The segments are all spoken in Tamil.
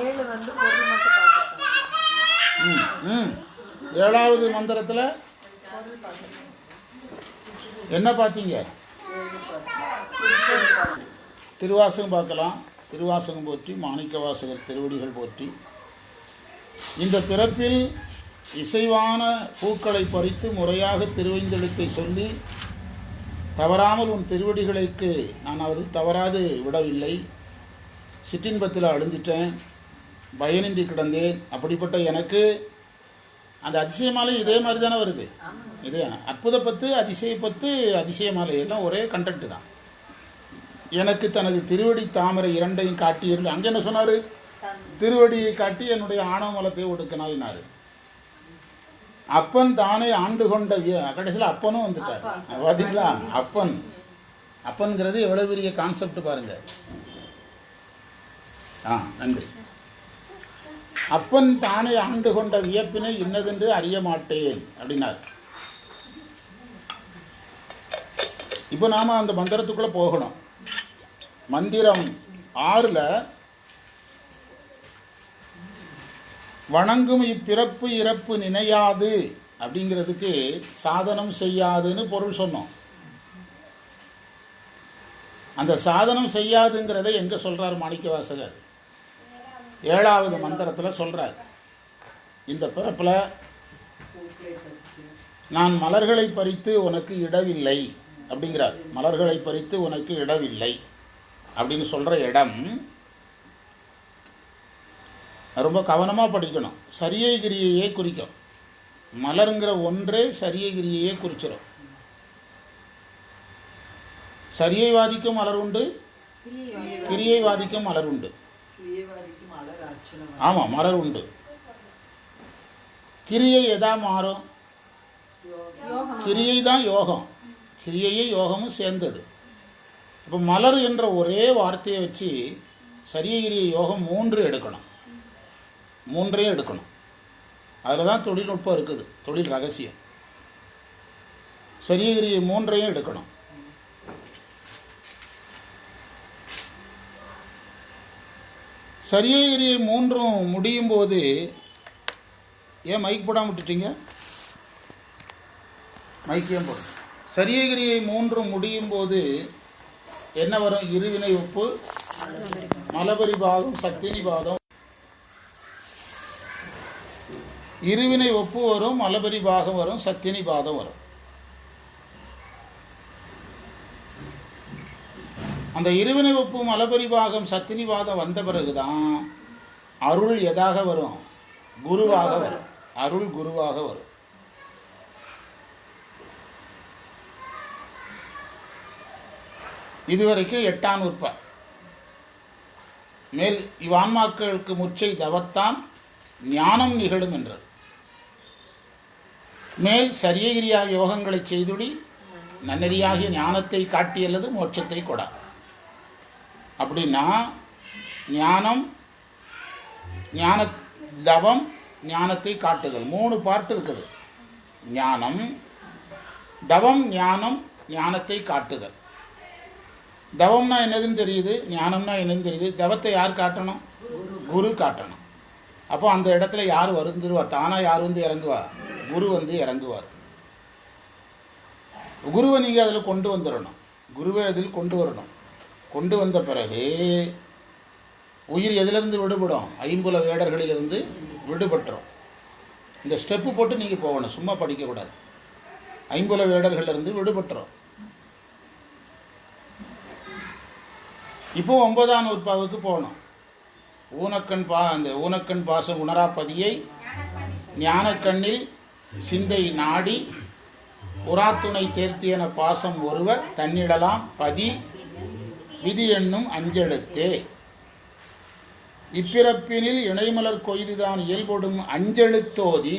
ஏழு வந்து பொருள் மட்டும் ம் ம். ஏழாவது மந்திரத்தில் என்ன பார்த்தீங்க? திருவாசகம் பார்க்கலாம். திருவாசகம் போற்றி மாணிக்க வாசகர் திருவடிகள் போற்றி. இந்த பிறப்பில் இசைவான பூக்களை பறித்து முறையாக திருவைந்தெழுத்தை சொல்லி தவறாமல் உன் திருவடிகளுக்கு நான் அது தவறாது விடவில்லை. சிற்றின்பத்தில் அழுந்துட்டேன். பயனின்றி கிடந்தேன். அப்படிப்பட்ட எனக்கு அந்த அதிசயமாலையும் இதே மாதிரி தானே வருது. இது அற்புத பத்து அதிசய பத்து அதிசயமாலை எல்லாம் ஒரே கண்டென்ட் தான். எனக்கு தனது திருவடி தாமரை இரண்டையும் காட்டி அங்கே என்ன சொன்னார்? திருவடியை காட்டி என்னுடைய ஆணவ மலத்தை அப்பன் தானே ஆண்டு கொண்ட கடைசியில் அப்பனும் வந்துட்டார். பார்த்தீங்களா அப்பன். அப்பன்கிறது எவ்வளோ பெரிய கான்செப்ட் பாருங்க. ஆ நன்றி. அப்பன் தானே ஆண்டு கொண்ட வியப்பினை இன்னதென்று அறிய மாட்டேன் அப்படின்னார். இப்போ நாம அந்த மந்திரத்துக்குள்ள போகணும். மந்திரம் ஆறுல வணங்கும் இப்பிறப்பு இறப்பு நினையாது அப்படிங்கிறதுக்கு சாதனம் செய்யாதுன்னு பொருள் சொன்னோம். அந்த சாதனம் செய்யாதுங்கிறதை எங்க சொல்றார் மாணிக்கவாசகர்? ஏழாவது மந்திரத்தில் சொல்கிறார் இந்த பிறப்பில் நான் மலர்களை பறித்து உனக்கு இடவில்லை அப்படிங்கிறார். மலர்களை பறித்து உனக்கு இடவில்லை அப்படின்னு சொல்கிற இடம் ரொம்ப கவனமாக படிக்கணும். சரியை கிரியையே குறிக்கும். மலருங்கிற ஒன்றே சரியை கிரியையே குறிச்சிடும் சரியை வாதிக்கும் மலர் உண்டு கிரியை வாதிக்கும் மலர் உண்டு. ஆமாம் மலர் உண்டு. கிரியை எதா மாறும்? கிரியை தான் யோகம். கிரியையே யோகமும் சேர்ந்தது. இப்போ மலர் என்ற ஒரே வார்த்தையை வச்சு சரியகிரிய யோகம் மூன்று எடுக்கணும். மூன்றையும் எடுக்கணும். அதில் தான் தொழில்நுட்பம் இருக்குது தொழில் ரகசியம். சரியகிரிய மூன்றையும் எடுக்கணும். சரியகிரியை மூன்றும் முடியும் போது ஏன் மைக் போடாமல் விட்டுட்டீங்க? மைக்கியம் போடும் சரியகிரியை மூன்றும் முடியும் போது என்ன வரும்? இருவினை உப்பு மலபரி பாதம் சக்தினி பாதம் இருவினை ஒப்பு வரும் மலபரி பாகம் வரும் சத்தினி பாதம் வரும். அந்த இருவினை ஒப்பு அலபரிவாகம் சத்திரிவாதம் வந்த பிறகுதான் அருள் எதாக வரும்? குருவாக வரும். அருள் குருவாக வரும். இதுவரைக்கும் எட்டாம் உற்ப மேல் இவ்வான்மாக்களுக்கு முச்சை தவத்தான் ஞானம் நிகழும் என்றது. மேல் சரியகிரியா யோகங்களை செய்துடி நன்னெறியாகிய ஞானத்தை காட்டியல்லது மோட்சத்தை கொடா. அப்படின்னா ஞானம் ஞான தவம் ஞானத்தை காட்டுதல். மூணு பார்ட் இருக்குது. ஞானம் தவம் ஞானம் ஞானத்தை காட்டுதல். தவம்னா என்னதுன்னு தெரியுது? ஞானம்னா என்னதுன்னு தெரியுது? தவத்தை யார் காட்டணும்? குரு காட்டணும். அப்போ அந்த இடத்துல யார் வருந்துருவா? தானா யார் வந்து இறங்குவா? குரு வந்து இறங்குவார். குருவை நீங்கள் அதில் கொண்டு வந்துடணும் குருவை அதில் கொண்டு வரணும். கொண்டு வந்த பிறகு உயிர் எதிலிருந்து விடுபடும்? ஐம்புல வேடர்களிலிருந்து விடுபட்டுரும். இந்த ஸ்டெப்பு போட்டு நீங்கள் போகணும் சும்மா படிக்கக்கூடாது ஐம்புல வேடர்களிலிருந்து விடுபட்டுரும். இப்போ ஒன்பதாம் நூற்பாவுக்கு போகணும். ஊனக்கண் பா அந்த ஊனக்கண் பாசம் உணராப்பதியை ஞானக்கண்ணில் சிந்தை நாடி உராத்துணை தேர்த்தியன பாசம் ஒருவர் தன்னிடலாம் பதி விதி என்னும் அஞ்செழுத்தே. இப்பிறப்பினில் இணைமலர் கொய்துதான் இயல்படும் அஞ்செழுத்தோதி.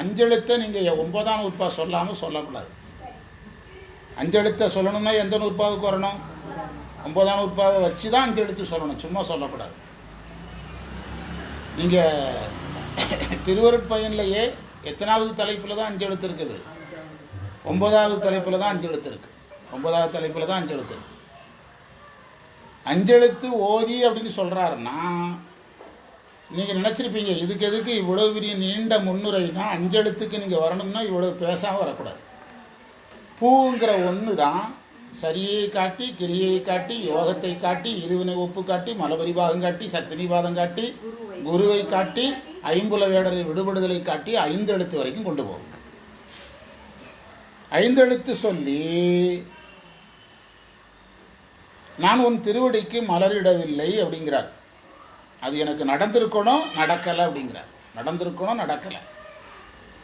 அஞ்செழுத்தை நீங்கள் ஒன்பதாம் நூற்பா சொல்லாமல் சொல்லக்கூடாது. அஞ்செழுத்தை சொல்லணும்னா எந்த நூற்பாவுக்கு வரணும்? ஒன்பதாம் நூற்பாவை வச்சு தான் அஞ்செழுத்து சொல்லணும். சும்மா சொல்லக்கூடாது. நீங்கள் திருவருட்பயன்லையே எத்தனாவது தலைப்பில் தான் அஞ்செழுத்து இருக்குது? ஒன்பதாவது தலைப்பில் தான் அஞ்செழுத்து இருக்குது ஒன்பதாவது தலைப்பில் தான் அஞ்செழுத்து இருக்குது அஞ்செழுத்து ஓதி அப்படின்னு சொல்கிறாருன்னா நீங்கள் நினச்சிருப்பீங்க இதுக்கு எதுக்கு இவ்வளோ பெரிய நீண்ட முன்னுரைனா அஞ்செழுத்துக்கு நீங்கள் வரணும்னா இவ்வளோ பேசாமல் வரக்கூடாது. பூங்கிற ஒன்று தான் சரியை காட்டி கிரியை காட்டி யோகத்தை காட்டி இருவினை ஒப்பு காட்டி மலபரிபாகம் காட்டி சத்தினிபாதம் காட்டி குருவை காட்டி ஐம்புல வேடரை விடுபடுதலை காட்டி ஐந்து எழுத்து வரைக்கும் கொண்டு போகும். ஐந்தெழுத்து சொல்லி நான் உன் திருவடிக்கு மலரிடவில்லை அப்படிங்கிறார். அது எனக்கு நடந்திருக்கணும் நடக்கலை அப்படிங்கிறார். நடந்திருக்கணும் நடக்கலை.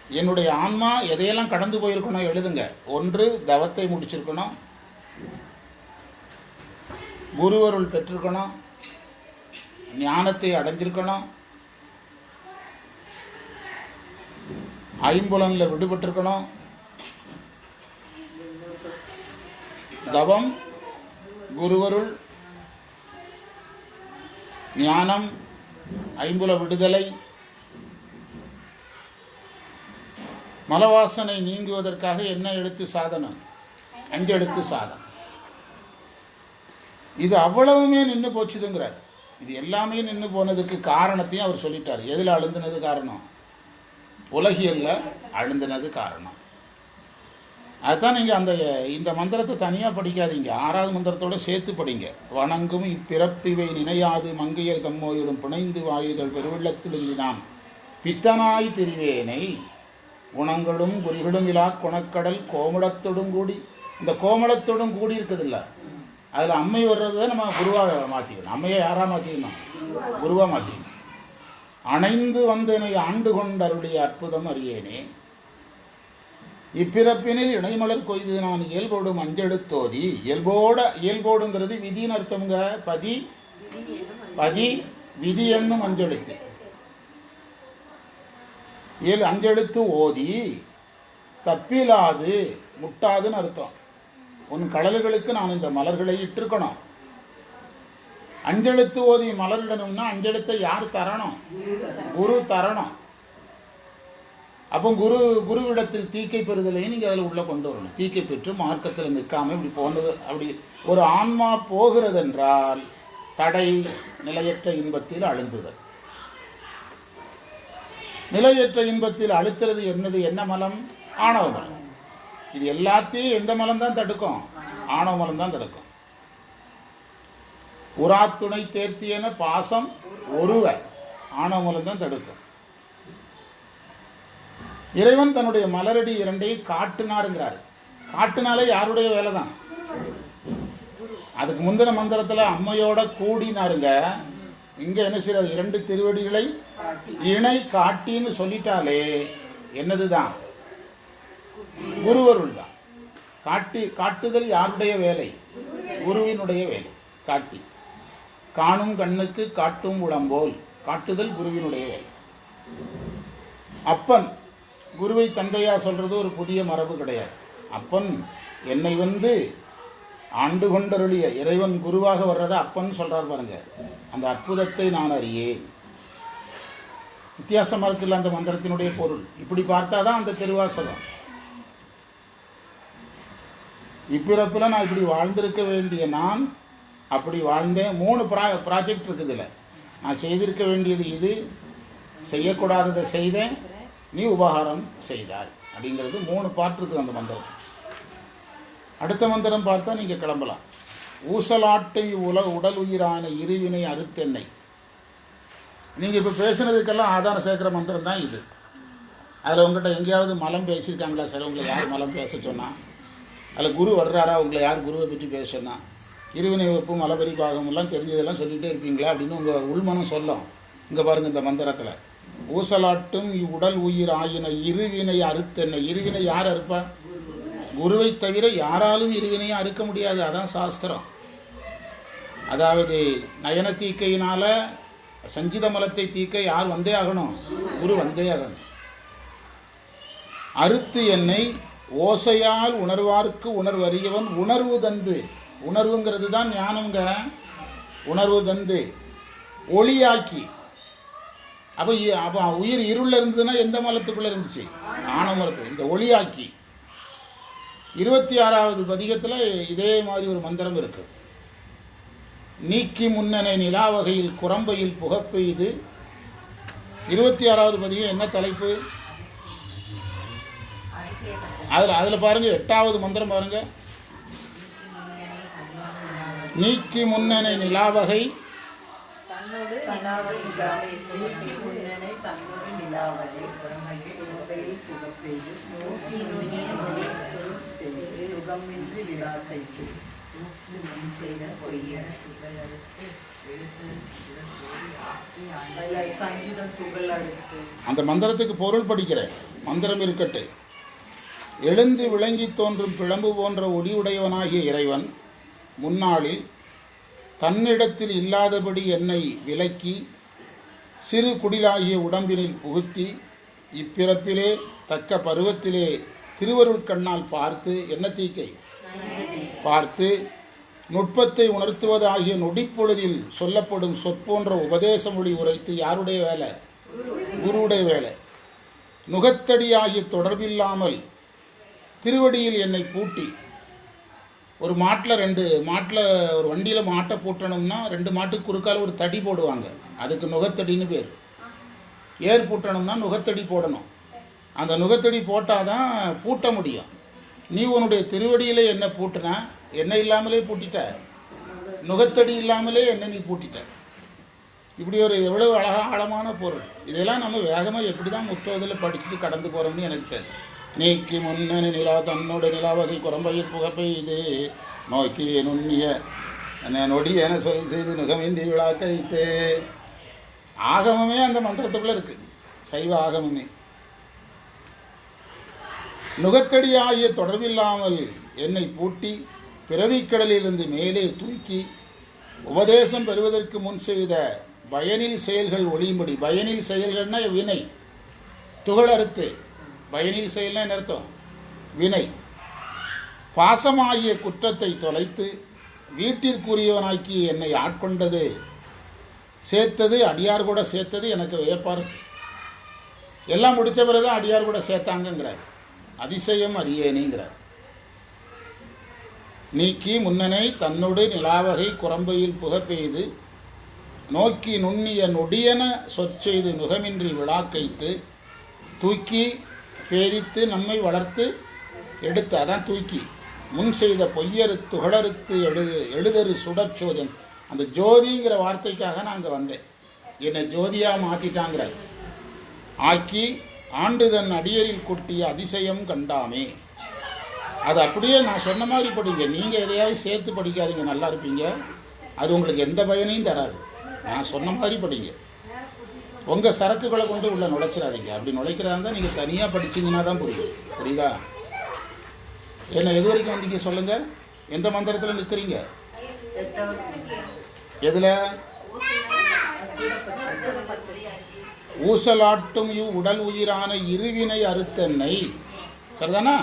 என்னுடைய ஆன்மா எதையெல்லாம் கடந்து போயிருக்கணும் எழுதுங்க. ஒன்று தவத்தை முடிச்சிருக்கணும். குருவருள் பெற்றிருக்கணும். ஞானத்தை அடைஞ்சிருக்கணும். ஐம்புலனில் விடுபட்டிருக்கணும். தவம் குருவருள் ஞானம் ஐம்புல விடுதலை மலவாசனை நீங்குவதற்காக என்ன எழுத்து சாதனம்? அஞ்சு எழுத்து சாதனம். இது அவ்வளவுமே நின்று போச்சுதுங்கிறார். இது எல்லாமே நின்று போனதுக்கு காரணத்தையும் அவர் சொல்லிட்டார். எதில் அழுந்தினது காரணம்? உலகியல்ல அழுந்தினது காரணம். அதுதான் நீங்கள் அந்த இந்த மந்திரத்தை தனியாக படிக்காதீங்க. ஆறாவது மந்திரத்தோட சேர்த்து படிங்க. வணங்கும் இப்பிறப்பிவை நினையாது. மங்கையர் தம்மோயிடும் பிணைந்து வாயுதல் பெருவெள்ளத்திலிருந்து நான் பித்தனாய் திரிவேனை குணங்களும் குறிகளும் இலா குணக்கடல் கோமளத்தோடும் கூடி இந்த கோமளத்தோடும் கூடி இருக்குதுல்ல. அதில் அம்மை வர்றதை நம்ம குருவாக மாற்றிக்கணும் அம்மையை யாராக மாற்றிக்கணும் குருவாக மாற்றிக்கணும் அணைந்து வந்தனை ஆண்டு கொண்டருடைய அற்புதம் அறியேனே. இப்பிறப்பினில் இணைமலர் கொய்து நான் இயல்போடும் அஞ்செடுத்தோதி இயல்போட இயல்போடுங்கிறது விதின்னு அர்த்தம்ங்க. பதி பதி விதி என்னும் அஞ்செழுத்து இயல் அஞ்செழுத்து ஓதி தப்பிலாது முட்டாதுன்னு அர்த்தம். உன் கடல்களுக்கு நான் இந்த மலர்களை இட்டிருக்கணும். அஞ்செழுத்து ஓதி மலரிடணும்னா அஞ்செழுத்தை யார் தரணும்? குரு தரணும். அப்போ குரு குருவிடத்தில் தீக்கை பெறுதலையும் நீங்கள் அதில் உள்ளே கொண்டு வரணும். தீக்கை பெற்று மார்க்கத்தில் நிற்காமல் இப்படி போனது அப்படி ஒரு ஆன்மா போகிறதென்றால் தடை நிலையற்ற இன்பத்தில் அழுந்துதல். நிலையற்ற இன்பத்தில் அழுத்துறது என்னது? என்ன மலம்? ஆணவ மலம். இது எல்லாத்தையும் எந்த மலம் தான் தடுக்கும்? ஆணவ மலம் தான் தடுக்கும். உராத்துணை தேர்த்தியன பாசம் ஒருவர் ஆணவ மலம் தான் தடுக்கும். இறைவன் தன்னுடைய மலரடி இரண்டையும் காட்டினாருங்கிறார். காட்டினாலே யாருடைய வேலை தான் அதுக்கு முந்தின மந்திரத்தில் அம்மையோட கூடினாருங்க. இங்க என்ன செய்யறாரு இரண்டு திருவடிகளை இணை காட்டின்னு சொல்லிட்டாலே என்னதுதான்? குருவருள் தான் காட்டி காட்டுதல் யாருடைய வேலை? குருவினுடைய வேலை காட்டி. காணும் கண்ணுக்கு காட்டும் உடம்போல் காட்டுதல் குருவினுடைய வேலை. அப்பன் குருவை தந்தையா சொல்றது ஒரு புதிய மரபு கிடையாது. அப்பன் என்னை வந்து ஆண்டு கொண்டருளிய இறைவன் குருவாக வர்றத அப்பன் சொல்றார் பாருங்க. அந்த அற்புதத்தை நான் அறியேன். வித்தியாசமாக இருக்குல்ல அந்த மந்திரத்தினுடைய பொருள். இப்படி பார்த்தாதான் அந்த திருவாசகம். இப்பிறப்பில் நான் இப்படி வாழ்ந்திருக்க வேண்டிய நான் அப்படி வாழ்ந்தேன். மூணு ப்ரா ப்ராஜெக்ட் இருக்குது இதில் நான் செய்திருக்க வேண்டியது இது செய்யக்கூடாததை செய்தேன். நீ உபகாரம் செய்தாய். அப்படிங்கிறது மூணு பாட்டு இருக்குது அந்த மந்திரம். அடுத்த மந்திரம் பார்த்தா நீங்கள் கிளம்பலாம். ஊசலாட்டை உல உடல் உயிரான இருவினை அறுத்தெண்ணெய் நீங்கள் இப்போ பேசுனதுக்கெல்லாம் ஆதாரம் சேர்க்குற மந்திரம் தான் இது. அதில் உங்கள்கிட்ட எங்கேயாவது மலம் பேசியிருக்காங்களா சார்? உங்களை யார் மலம் பேச சொன்னால் அதில் குரு வர்றாரா? உங்களை யார் குருவை பற்றி பேச சொன்னால் இருவினை ஒப்பு மலபரி பாகமெல்லாம் தெரிஞ்சதெல்லாம் சொல்லிகிட்டே இருப்பீங்களா அப்படின்னு உங்கள் உள்மனம் சொல்லும். இங்கே பாருங்கள் இந்த மந்திரத்தில். ஊசலாட்டும் இவ்வுடல் உயிர் ஆயின இருவினை அறுத்தென்ன. இருவினை யார் அறுப்பா? குருவை தவிர யாராலும் இருவினையை அறுக்க முடியாது. அதான் சாஸ்திரம். அதாவது நயன தீக்கையினால சஞ்சித மலத்தை தீக்க யார் வந்தே ஆகணும்? குரு வந்தே ஆகணும். அறுத்து என்னை ஓசையால் உணர்வார்க்கு உணர்வறியவன் உணர்வு தந்து. உணர்வுங்கிறது தான் ஞானங்க உணர்வு தந்து. ஒளியாக்கி. அப்போ அப்போ உயிர் இருளில் இருந்ததுன்னா எந்த மலத்துக்குள்ளே இருந்துச்சு? ஆணவ இந்த ஒளியாக்கி. இருபத்தி ஆறாவது பதிகத்தில் இதே மாதிரி ஒரு மந்திரம் இருக்கு. நீக்கி முன்னனை நிலாவகையில் குரம்பையில் புகப்பெய்து இருபத்தி ஆறாவது பதிகம் என்ன தலைப்பு? அதில் அதில் பாருங்க எட்டாவது மந்திரம் பாருங்க. நீக்கி முன்னனை நிலாவகை தன்னோடு நிலாவை நிலாவை நீக்கி முன்னனை தன்னோடு நிலாவலை புறமையில் புகப்பெய்து நோக்கி நொடி சொல் சென்று யுகமின்றி விழாக்கைக்கு அதுல சங்கீதம் துகள் அறுத்து. அந்த மந்திரத்துக்கு பொருள் படிக்கிறேன். மந்திரம் இருக்கட்டு எழுந்து விளங்கி தோன்றும் பிழம்பு போன்ற ஒளியுடையவனாகிய இறைவன் முன்னாளில் தன்னிடத்தில் இல்லாதபடி என்னை விலக்கி சிறு குடிலாகிய உடம்பினில் புகுத்தி இப்பிறப்பிலே தக்க பருவத்திலே திருவருள் கண்ணால் பார்த்து என்ன தீக்கை? பார்த்து நுட்பத்தை உணர்த்துவதாகிய நொடிப்பொழுதில் சொல்லப்படும் சொற்போன்ற உபதேச மொழி உரைத்து யாருடைய வேலை? குருவுடைய வேலை. நுகத்தடியாகிய தொடர்பில்லாமல் திருவடியில் என்னை பூட்டி ஒரு மாட்டில் ரெண்டு மாட்டில் ஒரு வண்டியில் மாட்டை பூட்டணும்னா ரெண்டு மாட்டுக்கு குறுக்கால் ஒரு தடி போடுவாங்க. அதுக்கு நுகத்தடின்னு பேர். ஏர் பூட்டணும்னா நுகத்தடி போடணும். அந்த நுகத்தடி போட்டால் தான் பூட்ட முடியும். நீ உன்னுடைய திருவடியில் என்ன பூட்டின? என்ன இல்லாமலே பூட்டிட்ட. நுகத்தடி இல்லாமலே என்ன நீ பூட்டிட்ட. இப்படி ஒரு எவ்வளவு அழகா ஆழமான பொருள். இதெல்லாம் நம்ம வேகமாக எப்படி தான் முத்தோதில் படிச்சுட்டு கடந்து போகிறோம்னு எனக்கு தெரியும். நீக்கி முன்னணி நிலா தன்னோட நிலாவகை குரம்பையில் புகப்பை இது நோக்கி நுண்ணிய நொடி என சொல் செய்து நுகமின்றி விழா கைத்து ஆகமமே அந்த மந்திரத்துக்குள்ளே இருக்கு. சைவ ஆகமமே. நுகத்தடி ஆகிய தொடர்பில்லாமல் என்னை பூட்டி பிறவிக்கடலிலிருந்து மேலே தூக்கி உபதேசம் பெறுவதற்கு முன் செய்த பயனில் செயல்கள் ஒளியும்படி. பயனில் செயல்கள்னா வினை. துகளறுத்து. பயனில் செயல்னா என்ன அர்த்தம் வினை. பாசமாகிய குற்றத்தை தொலைத்து வீட்டிற்குரியவனாக்கி என்னை ஆட்கொண்டது. சேர்த்தது அடியார் கூட சேர்த்தது எனக்கு வியப்பார். எல்லாம் முடிச்ச பிறகுதான் அடியார் கூட சேர்த்தாங்கங்கிறார். அதிசயம் அறியேனிங்கிறார். நீக்கி முன்னனை தன்னோடு நிலாவகை குரம்பையில் புகப்பெய்து நோக்கி நுண்ணிய நொடியன சொற்செய்து நுகமின்றி விழாக்கைத்து தூக்கி பேதித்து நம்மை வளர்த்து எடுத்து அதான் தூக்கி. முன் செய்த பொய்யறு துகளறுத்து எழுது எழுதரு சுடற்சோதன் அந்த ஜோதிங்கிற வார்த்தைக்காக நான் அங்கே வந்தேன். என்னை ஜோதியாக மாற்றிட்டாங்கிற ஆக்கி ஆண்டுதன் அடியரில் கொட்டிய அதிசயம் கண்டாமே. அது அப்படியே நான் சொன்ன மாதிரி படிங்க. நீங்கள் எதையாவது சேர்த்து படிக்காதீங்க. நல்லா இருப்பீங்க. அது உங்களுக்கு எந்த பயனையும் தராது. நான் சொன்ன மாதிரி படிங்க. உங்கள் சரக்குகளை கொண்டு உள்ளே நுழைச்சிடாதீங்க. அப்படி நுழைக்கிறதா இருந்தால் நீங்கள் தனியாக படிச்சீங்கன்னா தான் புரியும். புரியுதா? என்ன எது வரைக்கும் வந்தீங்க சொல்லுங்கள் எந்த மந்திரத்தில் நிற்கிறீங்க எதில்? ஊசலாட்டும் இவ் உடல் உயிரான இருவினை அறுத்தென்னை. சரிதானா?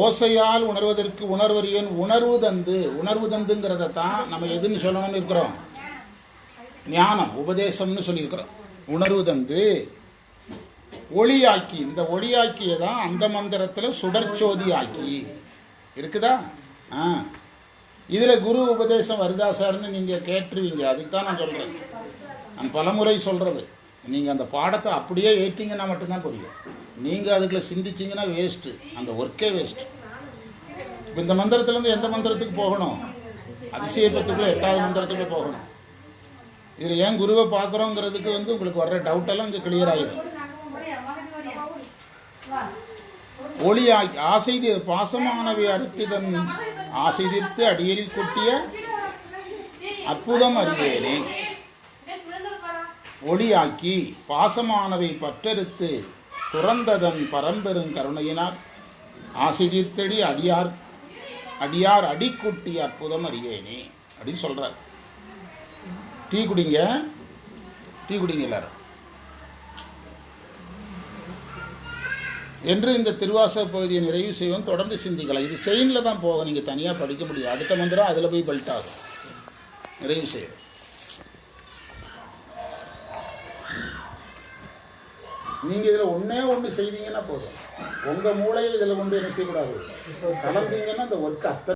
ஓசையால் உணர்வதற்கு உணர்வறியன் உணர்வு தந்து உணர்வு தந்துங்கிறத தான் நம்ம எதுன்னு சொல்லணும்னு இருக்கிறோம். ஞானம் உபதேசம்னு சொல்லியிருக்கிறோம். உணர்வு தந்து ஒளியாக்கி இந்த ஒளியாக்கியை தான் அந்த மந்திரத்தில் சுடர்ச்சோதி ஆக்கி இருக்குதா? ஆ. இதில் குரு உபதேசம் வருதா சார்னு நீங்கள் கேட்டுருவீங்க. அதுக்கு தான் நான் சொல்கிறேன் நான் பலமுறை சொல்கிறது நீங்கள் அந்த பாடத்தை அப்படியே ஏற்றிங்கன்னா மட்டும்தான் புரியும். நீங்கள் அதுக்குள்ள சிந்திச்சிங்கன்னா வேஸ்ட்டு அந்த ஒர்க்கே வேஸ்ட்டு இப்போ இந்த மந்திரத்துலேருந்து எந்த மந்திரத்துக்கு போகணும்? அதிசயப்பத்துக்குள்ளே எட்டாவது மந்திரத்துக்குள்ளே போகணும். இதில் ஏன் குருவை பார்க்குறோங்கிறதுக்கு வந்து உங்களுக்கு வர்ற டவுட்டெல்லாம் இங்கே கிளியர் ஆகிடும் ஒளி ஆ- ஆசை பாசமானவை அறுத்திதன் ஆசை தீர்த்து அடியலில் கொட்டிய அற்புதம் அறிவேனே. ஒளியாக்கி பாசமானவை பற்றெடுத்து துறந்ததன் பரம்பெரும் கருணையினார். ஆசை தீர்த்தடி அடியார் அடியார் அடிக்குட்டி அற்புதம் அறியேனே அப்படின்னு சொல்றார். டீ குடிங்க. டீ குடிங்க எல்லாரும். என்று இந்த திருவாசக பகுதியை நிறைவு செய்வோம். தொடர்ந்து சிந்திக்கலாம். இது செயினில் தான் போக நீங்கள் தனியாக படிக்க முடியாது. அடுத்த மந்திரம் அதில் போய் பெல்ட் ஆகும். நிறைவு செய்வோம். நீங்கள் இதில் ஒன்றே ஒன்று செய்தீங்கன்னா போதும். உங்கள் மூளையை இதில் கொண்டு என்ன செய்யக்கூடாது? கலந்தீங்கன்னா இந்த ஒர்க் அத்தனை